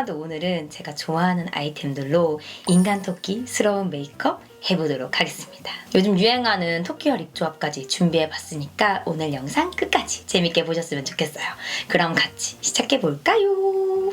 사바나도 오늘은 제가 좋아하는 아이템들로 인간 토끼스러운 메이크업 해보도록 하겠습니다. 요즘 유행하는 토끼와 립 조합까지 준비해봤으니까 오늘 영상 끝까지 재밌게 보셨으면 좋겠어요. 그럼 같이 시작해볼까요?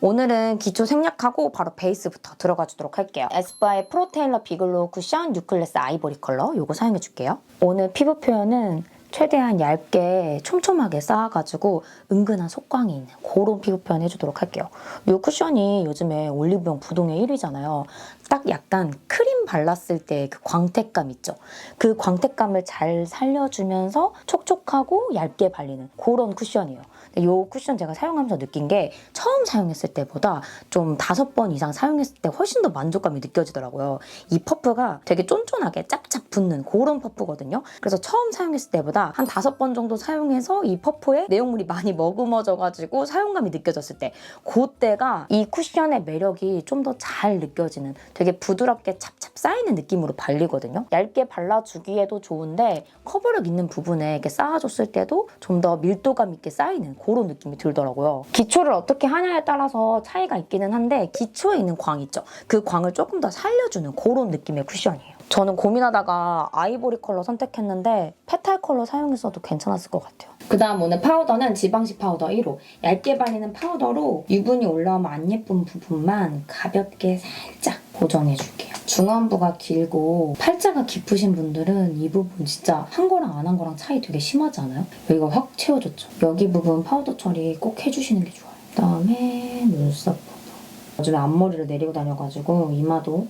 오늘은 기초 생략하고 바로 베이스부터 들어가 주도록 할게요. 에스쁘아의 프로테일러 비글로 쿠션 뉴클래스 아이보리 컬러 요거 사용해 줄게요. 오늘 피부 표현은 최대한 얇게 촘촘하게 쌓아가지고 은근한 속광이 있는 그런 피부 표현 해주도록 할게요. 이 쿠션이 요즘에 올리브영 부동의 1위잖아요. 딱 약간 크림 발랐을 때 그 광택감 있죠. 그 광택감을 잘 살려주면서 촉촉하고 얇게 발리는 그런 쿠션이에요. 이 쿠션 제가 사용하면서 느낀 게 처음 사용했을 때보다 좀 다섯 번 이상 사용했을 때 훨씬 더 만족감이 느껴지더라고요. 이 퍼프가 되게 쫀쫀하게 짭짭 붙는 그런 퍼프거든요. 그래서 처음 사용했을 때보다 한 다섯 번 정도 사용해서 이 퍼프에 내용물이 많이 머금어져가지고 사용감이 느껴졌을 때 그때가 이 쿠션의 매력이 좀 더 잘 느껴지는 되게 부드럽게 찹찹 쌓이는 느낌으로 발리거든요. 얇게 발라주기에도 좋은데 커버력 있는 부분에 이렇게 쌓아줬을 때도 좀 더 밀도감 있게 쌓이는 그런 느낌이 들더라고요. 기초를 어떻게 하냐에 따라서 차이가 있기는 한데 기초에 있는 광 있죠. 그 광을 조금 더 살려주는 그런 느낌의 쿠션이에요. 저는 고민하다가 아이보리 컬러 선택했는데 페탈 컬러 사용했어도 괜찮았을 것 같아요. 그 다음 오늘 파우더는 지방시 파우더 1호. 얇게 발리는 파우더로 유분이 올라오면 안 예쁜 부분만 가볍게 살짝 고정해 줄게요. 중안부가 길고 팔자가 깊으신 분들은 이 부분 진짜 한 거랑 안 한 거랑 차이 되게 심하지 않아요? 여기가 확 채워졌죠? 여기 부분 파우더 처리 꼭 해주시는 게 좋아요. 그 다음에 눈썹 부분. 요즘에 앞머리를 내리고 다녀가지고 이마도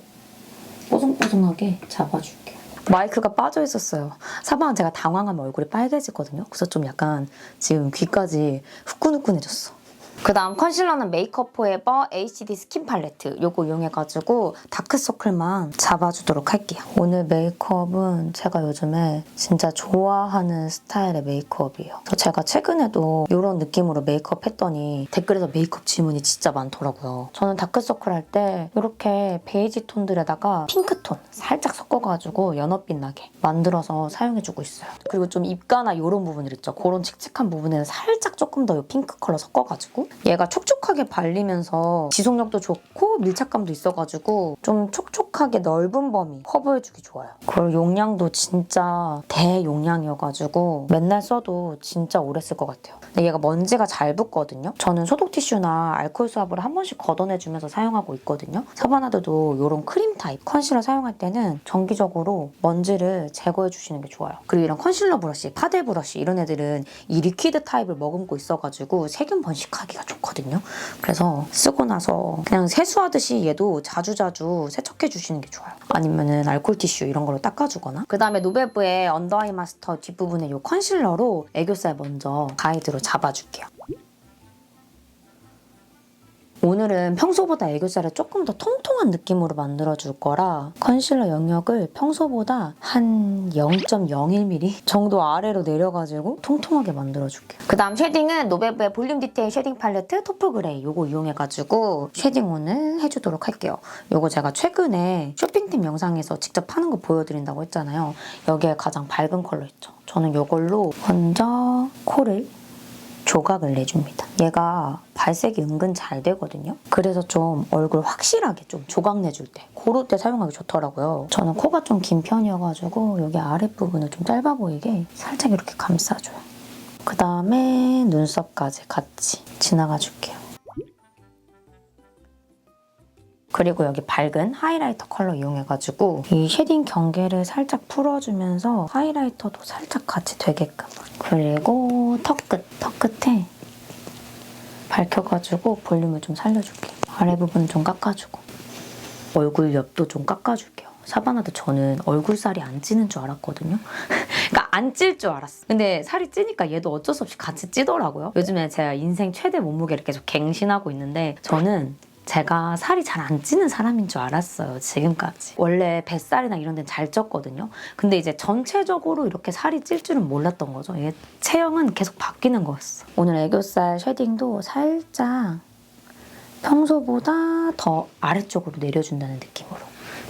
뽀송뽀송하게 잡아줄게요. 마이크가 빠져 있었어요. 사방은 제가 당황하면 얼굴이 빨개지거든요. 그래서 좀 약간 지금 귀까지 후끈후끈해졌어. 그 다음 컨실러는 메이크업 포에버 HD 스킨 팔레트 요거 이용해가지고 다크서클만 잡아주도록 할게요. 오늘 메이크업은 제가 요즘에 진짜 좋아하는 스타일의 메이크업이에요. 제가 최근에도 이런 느낌으로 메이크업 했더니 댓글에서 메이크업 질문이 진짜 많더라고요. 저는 다크서클 할 때 이렇게 베이지 톤들에다가 핑크톤 살짝 섞어가지고 연어빛 나게 만들어서 사용해주고 있어요. 그리고 좀 입가나 이런 부분들 있죠. 그런 칙칙한 부분에는 살짝 조금 더이 핑크 컬러 섞어가지고 얘가 촉촉하게 발리면서 지속력도 좋고 밀착감도 있어가지고 좀 촉촉하게 넓은 범위 커버해주기 좋아요. 그리고 용량도 진짜 대용량이어가지고 맨날 써도 진짜 오래 쓸 것 같아요. 근데 얘가 먼지가 잘 붙거든요. 저는 소독 티슈나 알코올 수압을 한 번씩 걷어내주면서 사용하고 있거든요. 사바나드도 이런 크림 타입 컨실러 사용할 때는 정기적으로 먼지를 제거해 주시는 게 좋아요. 그리고 이런 컨실러 브러쉬, 파데 브러쉬 이런 애들은 이 리퀴드 타입을 머금고 있어가지고 세균 번식하기가 좋거든요. 그래서 쓰고 나서 그냥 세수하듯이 얘도 자주자주 세척해 주시는 게 좋아요. 아니면은 알코올 티슈 이런 걸로 닦아주거나. 그 다음에 노베브의 언더아이 마스터 뒷부분에 이 컨실러로 애교살 먼저 가이드로 잡아줄게요. 오늘은 평소보다 애교살을 조금 더 통통한 느낌으로 만들어줄 거라 컨실러 영역을 평소보다 한 0.01mm 정도 아래로 내려가지고 통통하게 만들어줄게요. 그 다음 쉐딩은 노베브의 볼륨 디테일 쉐딩 팔레트 토프 그레이 요거 이용해가지고 쉐딩 오늘 해주도록 할게요. 요거 제가 최근에 쇼핑팀 영상에서 직접 파는 거 보여드린다고 했잖아요. 여기에 가장 밝은 컬러 있죠. 저는 요걸로 먼저 코를 조각을 내줍니다. 얘가 발색이 은근 잘 되거든요. 그래서 좀 얼굴 확실하게 좀 조각 내줄 때 그럴 때 사용하기 좋더라고요. 저는 코가 좀 긴 편이어가지고 여기 아랫부분을 좀 짧아 보이게 살짝 이렇게 감싸줘요. 그 다음에 눈썹까지 같이 지나가 줄게요. 그리고 여기 밝은 하이라이터 컬러 이용해가지고 이 쉐딩 경계를 살짝 풀어주면서 하이라이터도 살짝 같이 되게끔 그리고 턱 끝, 턱 끝에 밝혀가지고 볼륨을 좀 살려줄게요. 아래 부분 좀 깎아주고 얼굴 옆도 좀 깎아줄게요. 사바나도 저는 얼굴살이 안 찌는 줄 알았거든요. 그러니까 안 찔 줄 알았어. 근데 살이 찌니까 얘도 어쩔 수 없이 같이 찌더라고요. 요즘에 제가 인생 최대 몸무게를 계속 갱신하고 있는데 저는 제가 살이 잘 안 찌는 사람인 줄 알았어요, 지금까지. 원래 뱃살이나 이런 데는 잘 쪘거든요. 근데 이제 전체적으로 이렇게 살이 찔 줄은 몰랐던 거죠. 얘 체형은 계속 바뀌는 거였어. 오늘 애교살 쉐딩도 살짝 평소보다 더 아래쪽으로 내려준다는 느낌으로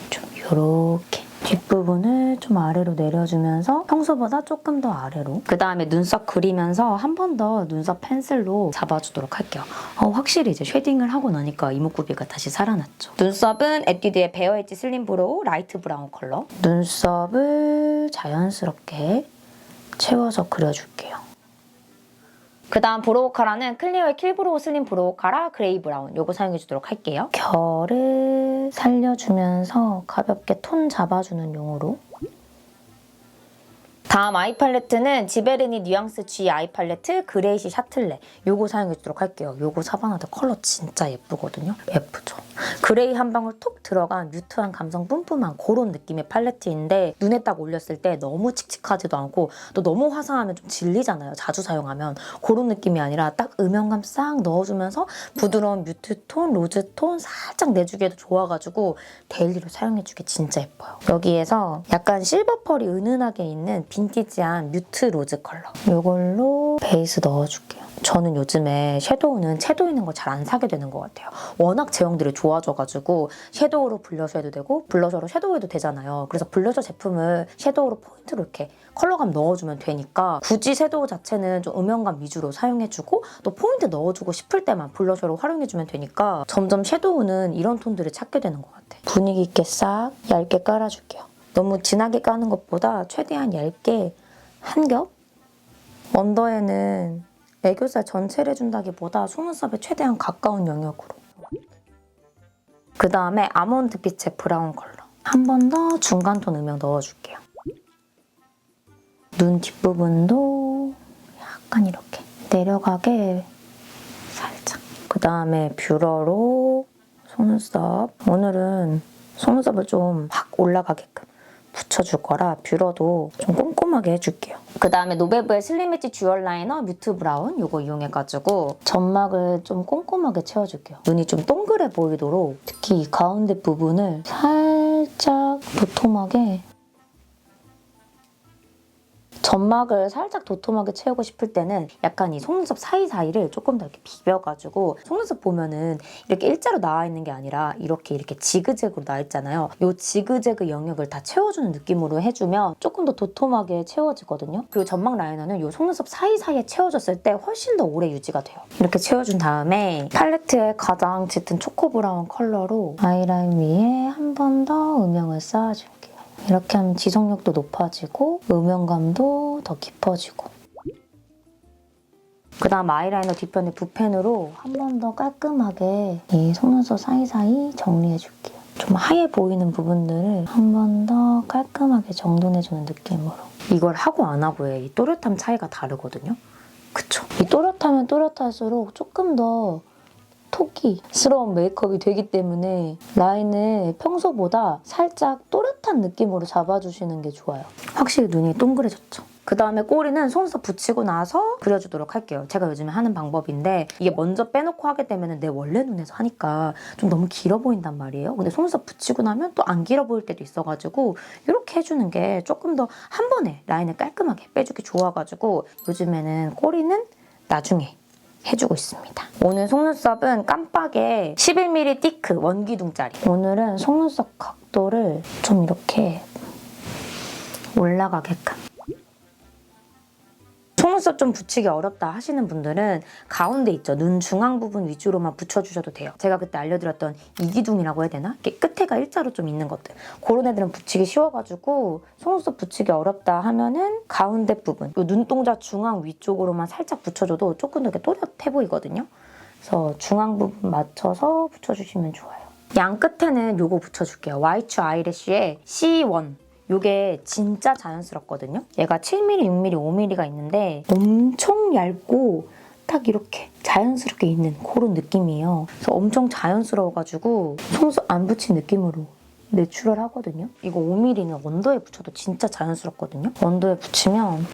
좀 요렇게 뒷부분을 좀 아래로 내려주면서 평소보다 조금 더 아래로 그 다음에 눈썹 그리면서 한 번 더 눈썹 펜슬로 잡아주도록 할게요. 어, 확실히 이제 쉐딩을 하고 나니까 이목구비가 다시 살아났죠. 눈썹은 에뛰드의 베어 엣지 슬림 브로우 라이트 브라운 컬러 눈썹을 자연스럽게 채워서 그려줄게요. 그 다음 브로우 카라는 클리어의 킬브로우 슬림 브로우 카라 그레이 브라운 요거 사용해 주도록 할게요. 결을 살려주면서 가볍게 톤 잡아주는 용으로 다음 아이 팔레트는 지베르니 뉘앙스 G 아이 팔레트 그레이시 샤틀레 요거 사용해 주도록 할게요. 요거 사바나드 컬러 진짜 예쁘거든요. 예쁘죠? 그레이 한 방울 톡 들어간 뮤트한 감성 뿜뿜한 그런 느낌의 팔레트인데 눈에 딱 올렸을 때 너무 칙칙하지도 않고 또 너무 화사하면 좀 질리잖아요. 자주 사용하면 그런 느낌이 아니라 딱 음영감 싹 넣어주면서 부드러운 뮤트톤, 로즈톤 살짝 내주기에도 좋아가지고 데일리로 사용해주기 진짜 예뻐요. 여기에서 약간 실버 펄이 은은하게 있는 빈 티지한 뮤트 로즈 컬러 이걸로 베이스 넣어줄게요. 저는 요즘에 섀도우는 채도 있는 거잘안 사게 되는 것 같아요. 워낙 제형들이 좋아져가지고 섀도우로 블러셔 해도 되고 블러셔로 섀도우 해도 되잖아요. 그래서 블러셔 제품을 섀도우로 포인트로 이렇게 컬러감 넣어주면 되니까 굳이 섀도우 자체는 좀 음영감 위주로 사용해주고 또 포인트 넣어주고 싶을 때만 블러셔로 활용해주면 되니까 점점 섀도우는 이런 톤들을 찾게 되는 것 같아요. 분위기 있게 싹 얇게 깔아줄게요. 너무 진하게 까는 것보다 최대한 얇게 한 겹? 언더에는 애교살 전체를 해준다기보다 속눈썹에 최대한 가까운 영역으로. 그 다음에 아몬드 빛의 브라운 컬러. 한 번 더 중간 톤 음영 넣어줄게요. 눈 뒷부분도 약간 이렇게 내려가게 살짝. 그 다음에 뷰러로 속눈썹. 오늘은 속눈썹을 좀 확 올라가게끔 붙여줄 거라 뷰러도 좀 꼼꼼하게 해줄게요. 그 다음에 노베브의 슬림 엣지 듀얼 라이너 뮤트 브라운 이거 이용해가지고 점막을 좀 꼼꼼하게 채워줄게요. 눈이 좀 동그래 보이도록 특히 이 가운데 부분을 살짝 도톰하게 점막을 살짝 도톰하게 채우고 싶을 때는 약간 이 속눈썹 사이사이를 조금 더 이렇게 비벼가지고 속눈썹 보면은 이렇게 일자로 나와 있는 게 아니라 이렇게 이렇게 지그재그로 나와 있잖아요. 이 지그재그 영역을 다 채워주는 느낌으로 해주면 조금 더 도톰하게 채워지거든요. 그리고 점막 라이너는 이 속눈썹 사이사이에 채워졌을 때 훨씬 더 오래 유지가 돼요. 이렇게 채워준 다음에 팔레트의 가장 짙은 초코 브라운 컬러로 아이라인 위에 한 번 더 음영을 쌓아줄게요. 이렇게 하면 지속력도 높아지고 음영감도 더 깊어지고 그 다음 아이라이너 뒷편에 붓펜으로 한 번 더 깔끔하게 이 속눈썹 사이사이 정리해줄게요. 좀 하얘 보이는 부분들을 한 번 더 깔끔하게 정돈해주는 느낌으로 이걸 하고 안 하고의 이 또렷함 차이가 다르거든요. 그쵸? 이 또렷하면 또렷할수록 조금 더 토끼스러운 메이크업이 되기 때문에 라인을 평소보다 살짝 또렷한 느낌으로 잡아주시는 게 좋아요. 확실히 눈이 동그래졌죠. 그 다음에 꼬리는 속눈썹 붙이고 나서 그려주도록 할게요. 제가 요즘에 하는 방법인데 이게 먼저 빼놓고 하게 되면 내 원래 눈에서 하니까 좀 너무 길어 보인단 말이에요. 근데 속눈썹 붙이고 나면 또 안 길어 보일 때도 있어가지고 이렇게 해주는 게 조금 더 한 번에 라인을 깔끔하게 빼주기 좋아가지고 요즘에는 꼬리는 나중에 해주고 있습니다. 오늘 속눈썹은 깜빡에 11mm 띠크 원기둥짜리. 오늘은 속눈썹 각도를 좀 이렇게 올라가게끔. 속눈썹 좀 붙이기 어렵다 하시는 분들은 가운데 있죠. 눈 중앙 부분 위주로만 붙여주셔도 돼요. 제가 그때 알려드렸던 이기둥이라고 해야 되나? 끝에가 일자로 좀 있는 것들. 그런 애들은 붙이기 쉬워가지고 속눈썹 붙이기 어렵다 하면은 가운데 부분, 요 눈동자 중앙 위쪽으로만 살짝 붙여줘도 조금 더 또렷해 보이거든요. 그래서 중앙 부분 맞춰서 붙여주시면 좋아요. 양 끝에는 요거 붙여줄게요. 와이츠 아이래쉬의 C1. 요게 진짜 자연스럽거든요. 얘가 7mm, 6mm, 5mm가 있는데 엄청 얇고 딱 이렇게 자연스럽게 있는 그런 느낌이에요. 그래서 엄청 자연스러워가지고 속눈썹 안 붙인 느낌으로 내추럴 하거든요. 이거 5mm는 언더에 붙여도 진짜 자연스럽거든요. 언더에 붙이면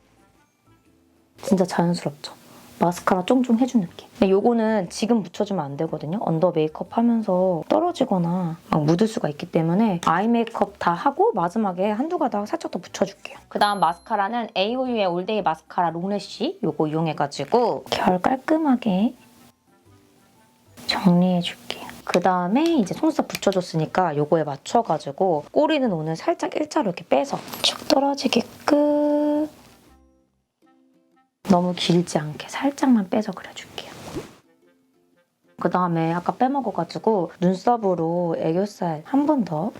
진짜 자연스럽죠. 마스카라 쫑쫑 해준 느낌. 근데 요거는 지금 붙여주면 안 되거든요. 언더 메이크업 하면서 떨어지거나 막 묻을 수가 있기 때문에 아이 메이크업 다 하고 마지막에 한두 가닥 살짝 더 붙여줄게요. 그 다음 마스카라는 AOU의 올데이 마스카라 롱래쉬 요거 이용해가지고 결 깔끔하게 정리해줄게요. 그 다음에 이제 속눈썹 붙여줬으니까 요거에 맞춰가지고 꼬리는 오늘 살짝 일자로 이렇게 빼서 쭉 떨어지게끔 너무 길지 않게 살짝만 빼서 그려줄게요. 그 다음에 아까 빼먹어가지고 눈썹으로 애교살 한 번 더.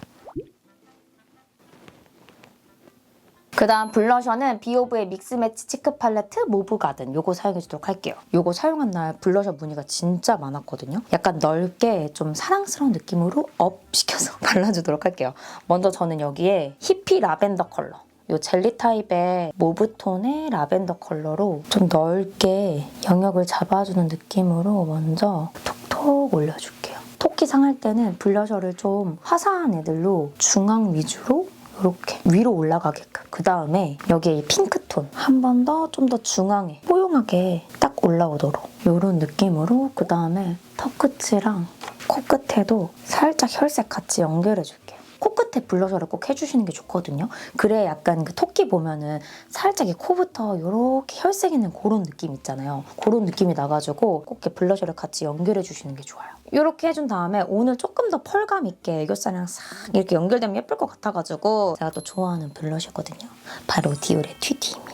그 다음 블러셔는 비오브의 믹스매치 치크 팔레트 모브 가든 요거 사용해주도록 할게요. 요거 사용한 날 블러셔 무늬가 진짜 많았거든요. 약간 넓게 좀 사랑스러운 느낌으로 업 시켜서 발라주도록 할게요. 먼저 저는 여기에 히피 라벤더 컬러 요 젤리 타입의 모브톤의 라벤더 컬러로 좀 넓게 영역을 잡아주는 느낌으로 먼저 톡톡 올려줄게요. 토끼 상할 때는 블러셔를 좀 화사한 애들로 중앙 위주로 이렇게 위로 올라가게끔 그 다음에 여기에 이 핑크톤 한 번 더 좀 더 중앙에 뽀용하게 딱 올라오도록 이런 느낌으로 그 다음에 턱 끝이랑 코끝에도 살짝 혈색 같이 연결해 줄게요. 코끝에 블러셔를 꼭 해주시는 게 좋거든요. 그래 약간 그 토끼 보면은 살짝 이 코부터 이렇게 혈색 있는 그런 느낌 있잖아요. 그런 느낌이 나가지고 꼭 이렇게 블러셔를 같이 연결해 주시는 게 좋아요. 이렇게 해준 다음에 오늘 조금 더 펄감 있게 애교살이랑 싹 이렇게 연결되면 예쁠 것 같아가지고 제가 또 좋아하는 블러셔거든요. 바로 디올의 튜티입니다.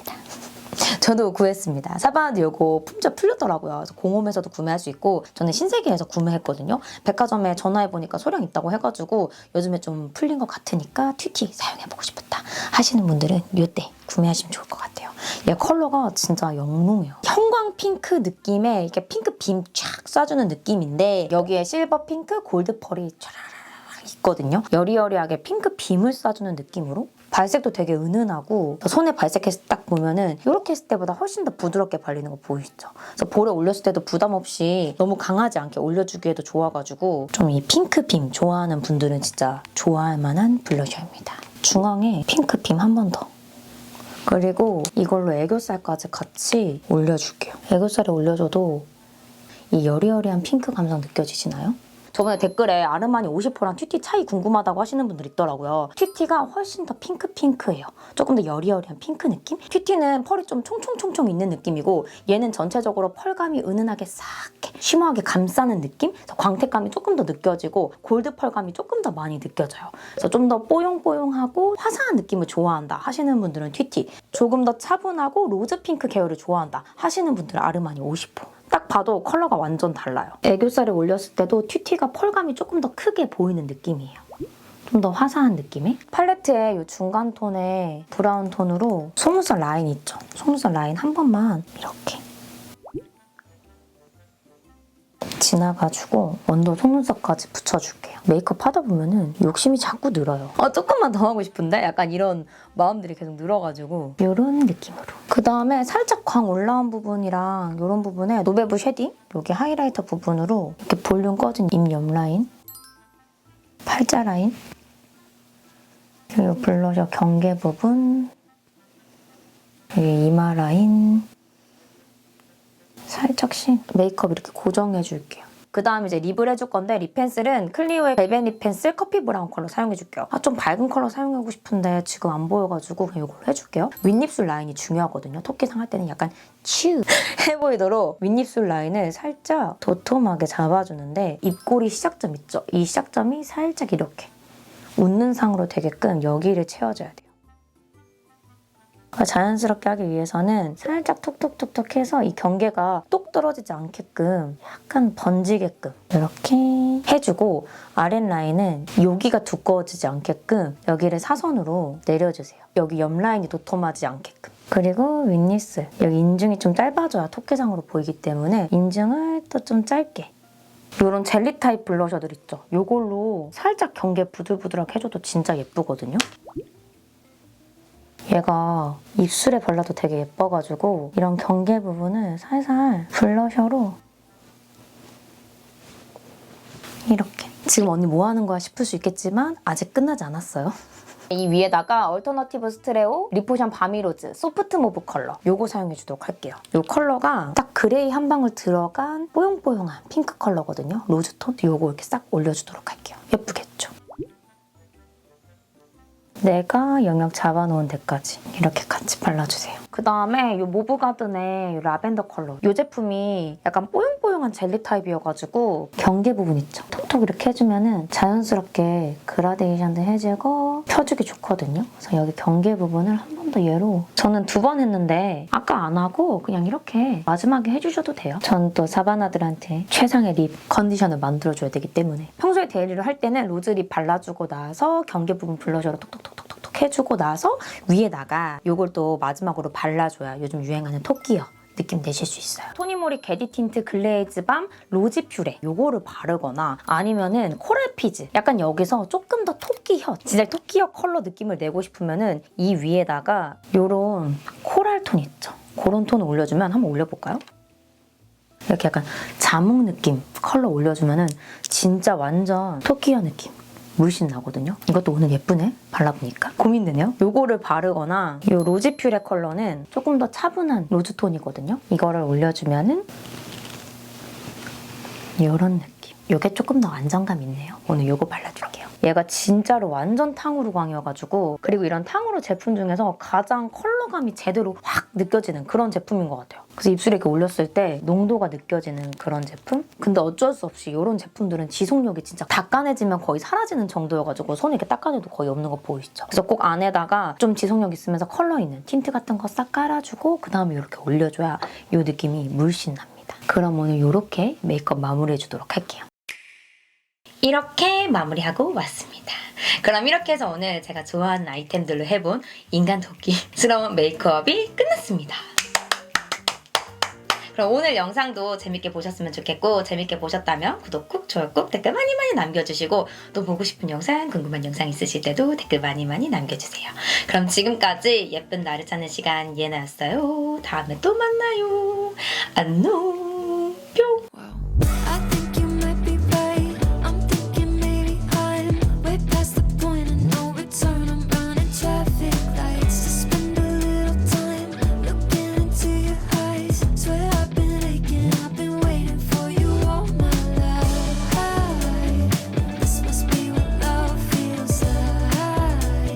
저도 구했습니다. 사바나드 요거 품절 풀렸더라고요. 그래서 공홈에서도 구매할 수 있고 저는 신세계에서 구매했거든요. 백화점에 전화해 보니까 소량 있다고 해가지고 요즘에 좀 풀린 것 같으니까 튜티 사용해 보고 싶었다 하시는 분들은 요때 구매하시면 좋을 것 같아요. 얘 컬러가 진짜 영롱해요. 형광 핑크 느낌의 이렇게 핑크 빔 쫙 쏴주는 느낌인데 여기에 실버 핑크 골드 펄이 촤라라라 있거든요. 여리여리하게 핑크 빔을 쏴주는 느낌으로 발색도 되게 은은하고 손에 때딱 보면은 이렇게 했을 때보다 훨씬 더 부드럽게 발리는 거 보이시죠? 그래서 볼에 올렸을 때도 부담 없이 너무 강하지 않게 올려주기에도 좋아가지고 좀 이 핑크 빔 좋아하는 분들은 진짜 좋아할 만한 블러셔입니다. 중앙에 핑크 빔 한 번 더. 그리고 이걸로 애교살까지 같이 올려줄게요. 애교살에 올려줘도 이 여리여리한 핑크 감성 느껴지시나요? 저번에 댓글에 아르마니 50%랑 튜티 차이 궁금하다고 하시는 분들 있더라고요. 튜티가 훨씬 더 핑크핑크해요. 조금 더 여리여리한 핑크 느낌? 튜티는 펄이 좀 총총총총 있는 느낌이고 얘는 전체적으로 펄감이 은은하게 싹 쉬머하게 감싸는 느낌? 광택감이 조금 더 느껴지고 골드 펄감이 조금 더 많이 느껴져요. 그래서 좀 더 뽀용뽀용하고 화사한 느낌을 좋아한다 하시는 분들은 튜티 조금 더 차분하고 로즈 핑크 계열을 좋아한다 하시는 분들은 아르마니 50%. 딱 봐도 컬러가 완전 달라요. 애교살에 올렸을 때도 튜티가 펄감이 조금 더 크게 보이는 느낌이에요. 좀 더 화사한 느낌의 팔레트의 이 중간 톤의 브라운 톤으로 속눈썹 라인 있죠? 속눈썹 라인 한 번만 이렇게 지나가지고 원도 속눈썹까지 붙여줄게요. 메이크업 하다 보면은 욕심이 자꾸 늘어요. 아 조금만 더 하고 싶은데? 약간 이런 마음들이 계속 늘어가지고. 이런 느낌으로. 그 다음에 살짝 광 올라온 부분이랑 이런 부분에 노베브 쉐딩? 여기 하이라이터 부분으로 이렇게 볼륨 꺼진 입 옆 라인? 팔자 라인? 그리고 블러셔 경계 부분? 여기 이마 라인 살짝씩 메이크업 이렇게 고정해 줄게요. 그 다음 이제 립을 해줄 건데 립 펜슬은 클리오의 벨벳 립 펜슬 커피 브라운 컬러 사용해 줄게요. 아, 좀 밝은 컬러 사용하고 싶은데 지금 안 보여가지고 그냥 이걸로 해줄게요. 윗입술 라인이 중요하거든요. 토끼상 할 때는 약간 츄 해보이도록 윗입술 라인을 살짝 도톰하게 잡아주는데 입꼬리 시작점 있죠? 이 시작점이 살짝 이렇게 웃는 상으로 되게끔 여기를 채워줘야 돼요. 자연스럽게 하기 위해서는 살짝 톡톡톡톡 해서 이 경계가 똑 떨어지지 않게끔 약간 번지게끔 이렇게 해주고 아랫라인은 여기가 두꺼워지지 않게끔 여기를 사선으로 내려주세요. 여기 옆 라인이 도톰하지 않게끔. 그리고 윗니스 여기 인중이 좀 짧아져야 토끼상으로 보이기 때문에 인중을 또 좀 짧게 이런 젤리 타입 블러셔들 있죠. 이걸로 살짝 경계 부들부들하게 해줘도 진짜 예쁘거든요. 얘가 입술에 발라도 되게 예뻐가지고 이런 경계 부분을 살살 블러셔로 이렇게 지금 언니 뭐 하는 거야 싶을 수 있겠지만 아직 끝나지 않았어요. 이 위에다가 얼터너티브 스트레오 리포션 바미로즈 소프트 모브 컬러 요거 사용해 주도록 할게요. 요 컬러가 딱 그레이 한 방울 들어간 뽀용뽀용한 핑크 컬러거든요. 로즈톤 요거 이렇게 싹 올려주도록 할게요. 예쁘겠죠? 내가 영역 잡아놓은 데까지 이렇게 같이 발라주세요. 그 다음에 이 모브 가든의 이 라벤더 컬러. 이 제품이 약간 뽀용뽀용한 젤리 타입이어가지고 경계 부분 있죠. 톡톡 이렇게 해주면은 자연스럽게 그라데이션도 해주고 펴주기 좋거든요. 그래서 여기 경계 부분을 한 번 더 얘로 저는 두 번 했는데 아까 안 하고 그냥 이렇게 마지막에 해주셔도 돼요. 전 또 사바나들한테 최상의 립 컨디션을 만들어줘야 되기 때문에 평소에 데일리를 할 때는 로즈립 발라주고 나서 경계 부분 블러셔로 톡톡톡톡 톡 해주고 나서 위에다가 이걸 또 마지막으로 발라줘야 요즘 유행하는 토끼요. 느낌 내실 수 있어요. 토니모리 게디 틴트 글레이즈 밤 로지 퓨레 요거를 바르거나 아니면은 코랄 피즈 약간 여기서 조금 더 토끼혀 진짜 토끼혀 컬러 느낌을 내고 싶으면은 이 위에다가 요런 코랄 톤 있죠. 그런 톤을 올려주면 한번 올려볼까요? 이렇게 약간 자몽 느낌 컬러 올려주면은 진짜 완전 토끼어 느낌 물씬 나거든요. 이것도 오늘 예쁘네 발라보니까 고민되네요. 요거를 바르거나 요 로지 퓨레 컬러는 조금 더 차분한 로즈 톤이거든요. 이거를 올려주면은 이런 느낌. 요게 조금 더 안정감 있네요. 오늘 요거 발라줄게요. 얘가 진짜로 완전 탕후루 광이어가지고 그리고 이런 탕후루 제품 중에서 가장 컬러감이 제대로 확 느껴지는 그런 제품인 것 같아요. 그래서 입술에 이렇게 올렸을 때 농도가 느껴지는 그런 제품? 근데 어쩔 수 없이 이런 제품들은 지속력이 진짜 닦아내지면 거의 사라지는 정도여가지고 손에 이렇게 닦아내도 거의 없는 거 보이시죠? 그래서 꼭 안에다가 좀 지속력 있으면서 컬러 있는 틴트 같은 거 싹 깔아주고 그 다음에 이렇게 올려줘야 이 느낌이 물씬 납니다. 그럼 오늘 이렇게 메이크업 마무리해주도록 할게요. 이렇게 마무리하고 왔습니다. 그럼 이렇게 해서 오늘 제가 좋아하는 아이템들로 해본 인간 토끼스러운 메이크업이 끝났습니다. 그럼 오늘 영상도 재밌게 보셨으면 좋겠고 재밌게 보셨다면 구독 꾹, 좋아요 꾹, 댓글 많이 많이 남겨주시고 또 보고 싶은 영상, 궁금한 영상 있으실 때도 댓글 많이 많이 남겨주세요. 그럼 지금까지 예쁜 나를 찾는 시간 예나였어요. 다음에 또 만나요. 안녕. 뿅.